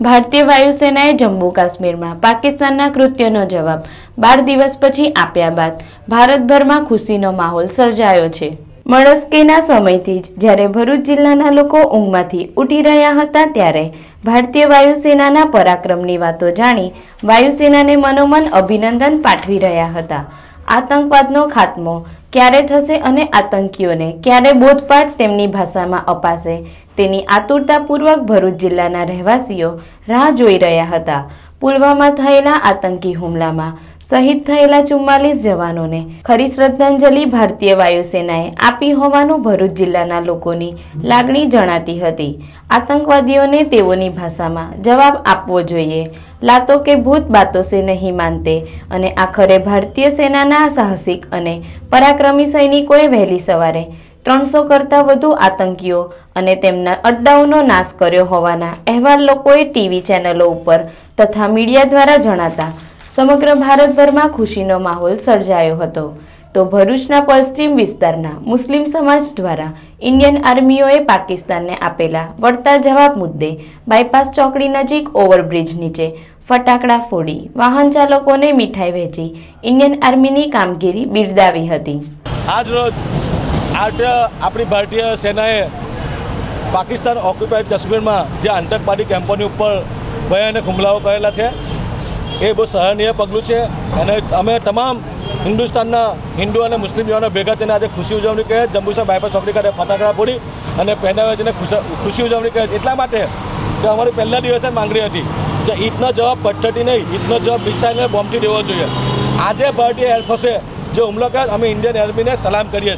ભારતીય વાયુસેનાએ જમ્મુ કાશ્મીરમાં પાકિસ્તાનના કૃત્યનો જવાબ બાર દિવસ પછી આપ્યા બાદ ભારતભરમાં ખુશીનો માહોલ સર્જાયો છે. મળસ્કેના સમયથી જ જ્યારે ભરૂચ જિલ્લાના લોકો ઊંઘમાંથી ઉઠી રહ્યા હતા ત્યારે ભારતીય વાયુસેનાના પરાક્રમની વાતો જાણી વાયુસેનાને મનોમન અભિનંદન પાઠવી રહ્યા હતા. આતંકવાદનો ખાત્મો. ક્યારે થશે અને આતંકીઓને ક્યારે બોધપાઠ તેમની ભાષામાં અપાશે? તેની આતુરતાપૂર્વક ભરૂચ જિલ્લાના રહેવાસીઓ રાહ જોઈ રહ્યા હતા. પુલવામા થયેલા આતંકી હુમલામાં શહીદ થયેલા ચુમ્માલીસ જવાનોને ખરી શ્રદ્ધાંજલિ ભારતીય વાયુસેનાએ આપી હોવાનું ભરૂચ જિલ્લાના લોકોની લાગણી જણાતી હતી. આતંકવાદીઓને તેઓની ભાષામાં જવાબ આપવો જોઈએ. લાતો કે ભૂત બાતો સે નહીં માનતે અને આખરે ભારતીય સેનાના સાહસિક અને પરાક્રમી સૈનિકોએ વહેલી સવારે ત્રણસો કરતાં વધુ આતંકીઓ અને તેમના અડ્ડાઓનો નાશ કર્યો હોવાના અહેવાલ લોકોએ ટીવી ચેનલો ઉપર તથા મીડિયા દ્વારા જણાતા સમગ્ર ભારતભરમાં ખુશીનો માહોલ સર્જાયો હતો. તો ભરૂચના પશ્ચિમ વિસ્તારના મુસ્લિમ સમાજ દ્વારા ઇન્ડિયન આર્મીઓએ પાકિસ્તાનને આપેલા વળતા જવાબ મુદ્દે બાયપાસ ચોકડી નજીક ઓવરબ્રિજ નીચે ફટાકડા ફોડી વાહન ચાલકોને મીઠાઈ વહેંચી ઇન્ડિયન આર્મીની કામગીરી બિરદાવી હતી. આજ રોજ આપણી ભારતીય સેનાએ પાકિસ્તાન ઓક્યુપાઈડ કાશ્મીરમાં જે આતંકવાદી કેમ્પોની ઉપર ભયાનક હુમલાઓ કરેલા છે. એ બહુ સરાહનીય પગલું છે. અને અમે તમામ હિન્દુસ્તાનના હિન્દુ અને મુસ્લિમ યુવાનો ભેગા થઈને આજે ખુશી ઉજવણી કહે જંબુસર બાયપાસ ચોકડી ખાતે ફટાકડા ફોડી અને પહેરાવે ખુશી ઉજવણી કહે એટલા માટે કે અમારી પહેલા દિવસે માંગણી હતી કે ઈદનો જવાબ પથ્થરથી નહીં, ઈદનો જવાબ મિસાઇલને બોમ્બથી દેવો જોઈએ. આજે ભારતીય એરફોર્સે જે હુમલો કર્યો, અમે ઇન્ડિયન આર્મીને સલામ કરીએ